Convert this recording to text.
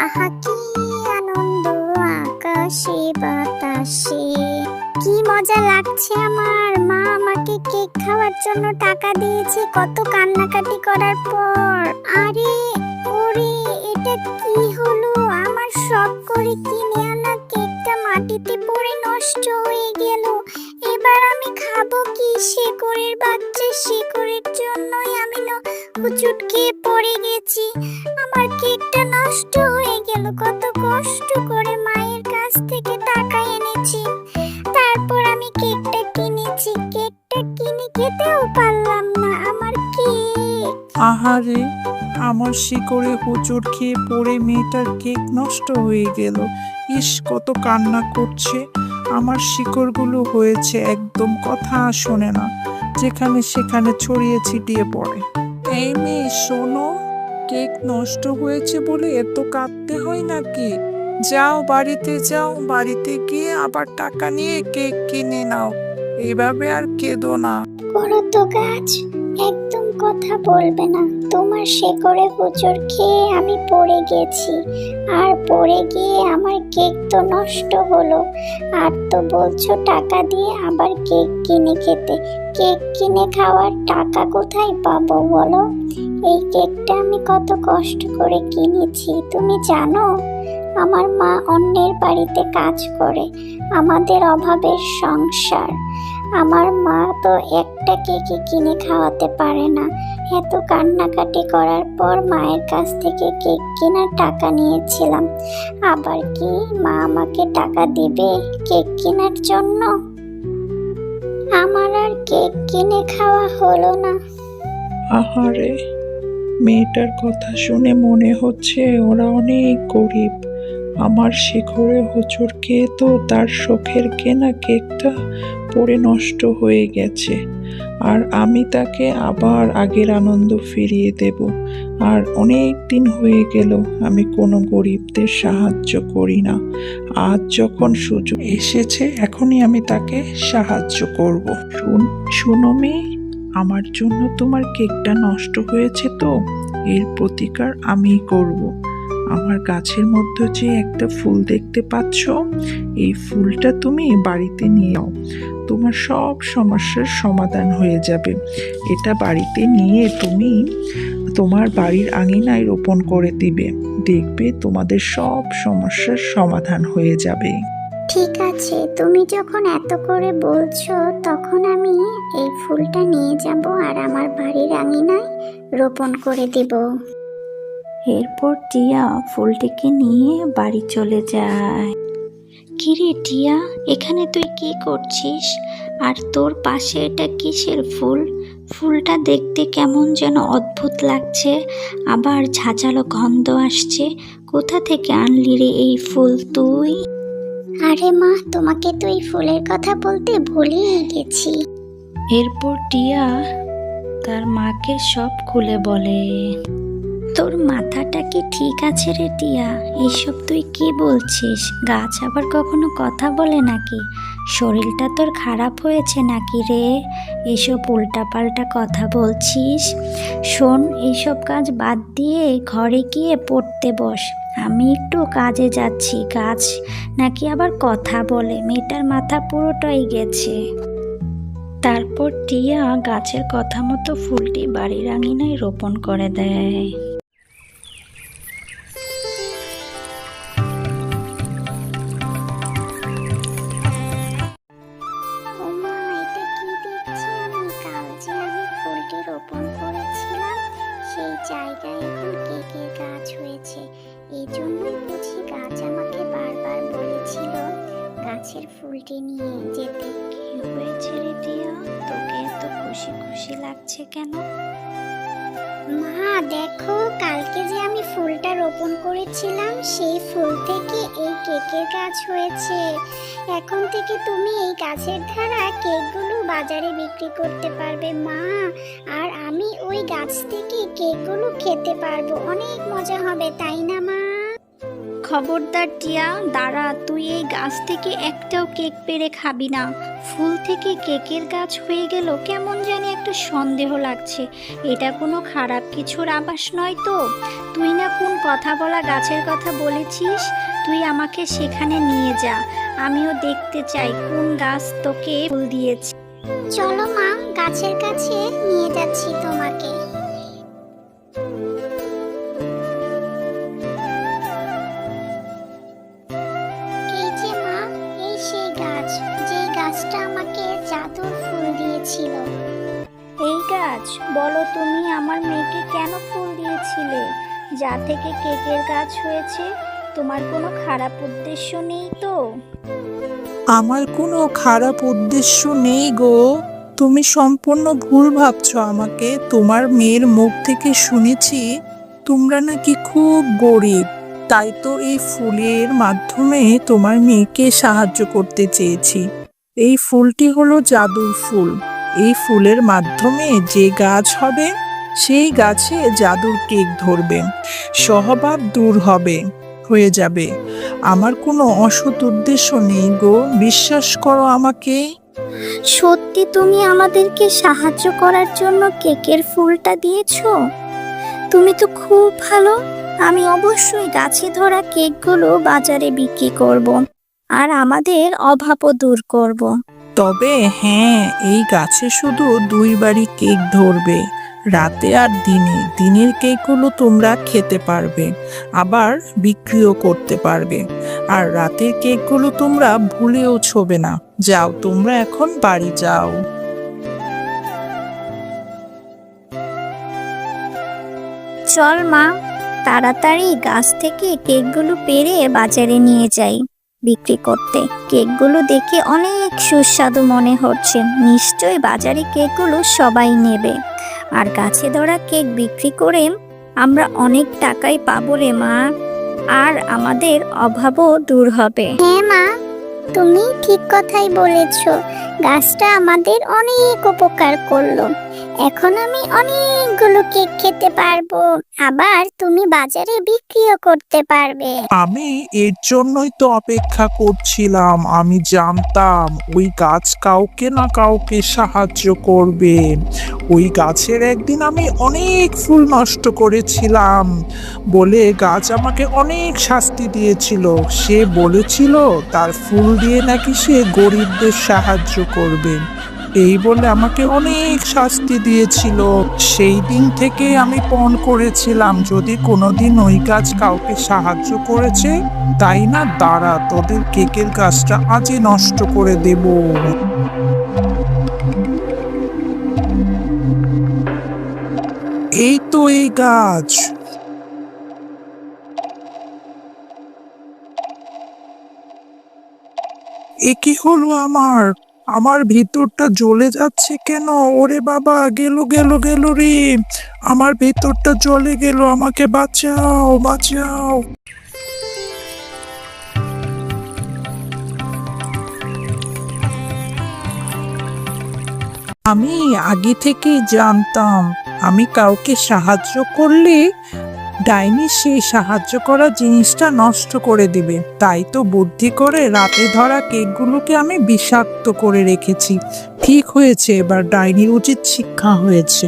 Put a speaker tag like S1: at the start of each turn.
S1: আহা আনন্দ আকাশে, বাতাসে। কি মজা লাগছে আমার। মা আমাকে কেক খাওয়ার জন্য টাকা দিয়েছে, কত কান্নাকাটি করার পর। আরে, ওরে, এটা কি হলো? আমার শখ করে কিনে আনা কেকটা মাটিতে পড়ে নষ্ট হয়ে গেল। এবার আমি খাব কি? শেকড়ের বাচ্চা, শেকড়ের জন্যই আমি ন- হুচুট খেয়ে পড়ে গেছি। আমার কেকটা নষ্ট কত কষ্ট করে মায়ের কাছ থেকে টাকা এনেছি। তারপর আমি কেকটা কিনেছি। কেকটা কিনে খেতেও পারলাম না। আমার কেক।
S2: আহারে, আমার শিকড়ে খেয়ে পড়ে মেয়েটার কেক নষ্ট হয়ে গেল। ইস, কত কান্না করছে। আমার শিকড়গুলো হয়েছে একদম কথা শোনে না। যেখানে সেখানে ছড়িয়ে ছিটিয়ে পড়ে। এই মেয়ে, শোনো। কেক নষ্ট হয়েছে বলে এত কাঁদতে হয় নাকি? যাও বাড়িতে যাও, বাড়িতে গিয়ে আবার টাকা নিয়ে কেক কিনে নাও। এভাবে আর কেঁদো না।
S1: করো তো গাছ একদম কথা বলবে না। তোমার শেকড়ে হুচড় খেয়ে আমি পড়ে গেছি। আর পড়ে গিয়ে আমার কেক তো নষ্ট হলো। আর তো বলছো টাকা দিয়ে আবার কেক কিনে খেতে। কেক কিনে খাওয়ার টাকা কোথায় পাবো বলো? এই কেকটা আমি কত কষ্ট করে কিনেছি, তুমি জানো? আমার মা অন্যের বাড়িতে কাজ করে, আমাদের অভাবের সংসার। আমার মা তো একটা কেকে কিনে খাওয়াতে পারে না। এত কান্নাকাটি করার পর মায়ের কাছ থেকে কেক কেনার টাকা নিয়েছিলাম। আবার কি মা আমাকে টাকা দিবে কেক কেনার জন্য? আমার আর কেক কিনে খাওয়া হলো না।
S2: আহারে। মেয়েটার কথা শুনে মনে হচ্ছে ওরা অনেক গরিব। আমার শিখরে হোঁচড় খেয়ে তো তার শখের কেনা কেকটা পড়ে নষ্ট হয়ে গেছে। আর আমি তাকে আবার আগের আনন্দ ফিরিয়ে দেব। আর অনেক দিন হয়ে গেল, আমি কোনো গরিবদের সাহায্য করি না। আজ যখন সুযোগ এসেছে, এখনই আমি তাকে সাহায্য করব। শুন শুনো মেয়ে আমার জন্য তোমার কেকটা নষ্ট হয়েছে তো? এর প্রতিকার আমিই করব। আমার গাছের মধ্যে যে একটা ফুল দেখতে পাচ্ছ, এই ফুলটা তুমি বাড়িতে নিয়ে নাও। তোমার সব সমস্যার সমাধান হয়ে যাবে। এটা বাড়িতে নিয়ে তুমি তোমার বাড়ির আঙিনায় রোপণ করে দিবে। দেখবে তোমাদের সব সমস্যার সমাধান হয়ে যাবে।
S1: ঠিক আছে তুমি যখন এত করে বলছো তখন আমি এই ফুলটা নিয়ে যাব আর আমার বাড়ির আঙিনায় রোপণ করে দেব।
S3: এরপর টিয়া ফুলটিকে নিয়ে বাড়ি চলে যায়। কিরে টিয়া এখানে তুই কি করছিস? আর তোর পাশে এটা কিসের ফুল? ফুলটা দেখতে কেমন যেন অদ্ভুত লাগছে। আবার ঝাঁঝালো গন্ধ আসছে। কোথা থেকে আনলি রে এই ফুল তুই?
S1: আরে মা, তোমাকে তো এই ফুলের কথা বলতে ভুলিয়ে গেছি।
S3: এরপর টিয়া তার মাকে সব খুলে বলে, তোর মাথাটা কি ঠিক আছে রে টিয়া? এইসব তুই কি বলছিস? গাছ আবার কখনো কথা বলে নাকি? শরীরটা তোর খারাপ হয়েছে নাকি রে? এসব উল্টাপাল্টা কথা বলছিস? শোন, এইসব কাজ বাদ দিয়ে ঘরে গিয়ে পড়তে বস। আমি একটু কাজে যাচ্ছি। গাছ নাকি আবার কথা বলে? মেয়েটার মাথা পুরোটাই গেছে। তারপর টিয়া গাছের কথা মতো ফুলটি বাড়ির আঙিনায় রোপণ করে দেয়।
S1: গাছের ফুলটি নিয়ে যেতে
S3: কি হয়েছে রে তোকে এত খুশি খুশি লাগছে কেন?
S1: মা, দেখো, কালকে যে আমি ফুলটা রোপণ করেছিলাম, সেই ফুল থেকে এই কেকের গাছ হয়েছে। এখন থেকে তুমি এই গাছের ধারা কেকগুলো বাজারে বিক্রি করতে পারবে, মা। আর আমি ওই গাছ থেকে কেকগুলো খেতে পারব। অনেক মজা হবে, তাই না, মা?
S3: খবরদার টিয়া, দাঁড়া, তুই এই গাছ থেকে একটাও কেক পেরে খাবি না। ফুল থেকে কেকের গাছ হয়ে গেল, কেমন জানি একটা সন্দেহ লাগছে। এটা কোনো খারাপ কিছুর আভাস নয় তো? তুই না কোন কথা বলা গাছের কথা বলেছিস? তুই আমাকে সেখানে নিয়ে যা। আমিও দেখতে চাই কোন গাছ তোকে ফুল দিয়েছে।
S1: চলো মা, গাছের কাছে নিয়ে যাচ্ছি তোমাকে।
S3: গাছ বলো তুমি আমার মেয়েকে কেন ফুল দিয়েছিলে? যা থেকে কেকের গাছ হয়েছে, তোমার কোনো খারাপ উদ্দেশ্য নেই তো?
S2: আমার কোনো খারাপ উদ্দেশ্য নেই গো। তুমি সম্পূর্ণ ভুল ভাবছ আমাকে। তোমার মেয়ের মুখ থেকে শুনেছি তোমরা নাকি খুব গরিব। তাই তো এই ফুলের মাধ্যমে তোমার মেয়েকে সাহায্য করতে চেয়েছি। এই ফুলটি হলো জাদুর ফুল। এই ফুলের মাধ্যমে যে গাছ হবে, সেই গাছে জাদুর কেক ধরবে সহভাব দূর হবে, হয়ে যাবে। আমার কোনো অসৎ উদ্দেশ্য নেই গো, বিশ্বাস করো আমাকে।
S1: সত্যি তুমি আমাদেরকে সাহায্য করার জন্য কেকের ফুলটা দিয়েছ? তুমি তো খুব ভালো। আমি অবশ্যই গাছে ধরা কেকগুলো বাজারে বিক্রি করব, আর আমাদের অভাবও দূর করব।
S2: তবে হ্যাঁ এই গাছে শুধু দুই বাড়ি কেক ধরবে। রাতে আর দিনে, দিনের কেকগুলো তোমরা খেতে পারবে, আবার বিক্রিও করতে পারবে। আর রাতের কেকগুলো তোমরা ভুলেও ছোবে না। যাও, তোমরা এখন বাড়ি যাও।
S1: চল মা, তাড়াতাড়ি গাছ থেকে কেকগুলো পেরে বাজারে নিয়ে যাই। বিক্রি করতে। কেকগুলো দেখে অনেক সুস্বাদু মনে হচ্ছে। নিশ্চয়ই বাজারে কেকগুলো সবাই নেবে। আর গাছে ধরা কেক বিক্রি করে আমরা অনেক টাকাই পাবো রে মা। আর আমাদের অভাবও দূর হবে। হ্যাঁ মা, তুমি ঠিক কথাই বলেছ। গাছটা আমাদের অনেক উপকার করল। এখন আমি অনেকগুলো কেক খেতে পারব। আবার তুমি বাজারে বিক্রিও করতে পারবে।
S2: আমি এর জন্যই তো অপেক্ষা করছিলাম। আমি জানতাম ওই গাছ কাউকে না কাউকে সাহায্য করবে। ওই গাছের একদিন আমি অনেক ফুল নষ্ট করেছিলাম বলে গাছ আমাকে অনেক শাস্তি দিয়েছিল। সে বলেছিল, তার ফুল দিয়ে নাকি সে গরিবদের সাহায্য করবে। এই বলে আমাকে অনেক শাস্তি দিয়েছিল। সেই দিন থেকে আমি পণ করেছিলাম, যদি কোনোদিন ওই গাছ কাউকে সাহায্য করেছে, তাই না দাঁড়া, তোদের কেকের গাছটা আজই নষ্ট করে দেব। এই তো এই গাছ। এ কি হলো আমার? আমার ভিতরটা জ্বলে যাচ্ছে কেন? ওরে বাবা, গেল গেল গেল রে। আমার ভিতরটা জ্বলে গেল, আমাকে বাঁচাও বাঁচাও। আমি আগে থেকেই জানতাম, আমি কাউকে সাহায্য করলে ডাইনি সেই সাহায্য করা জিনিসটা নষ্ট করে দিবে। তাই তো বুদ্ধি করে রাতে ধরা কেকগুলোকে আমি বিষাক্ত করে রেখেছি। ঠিক হয়েছে, এবার ডাইনির উচিত শিক্ষা হয়েছে।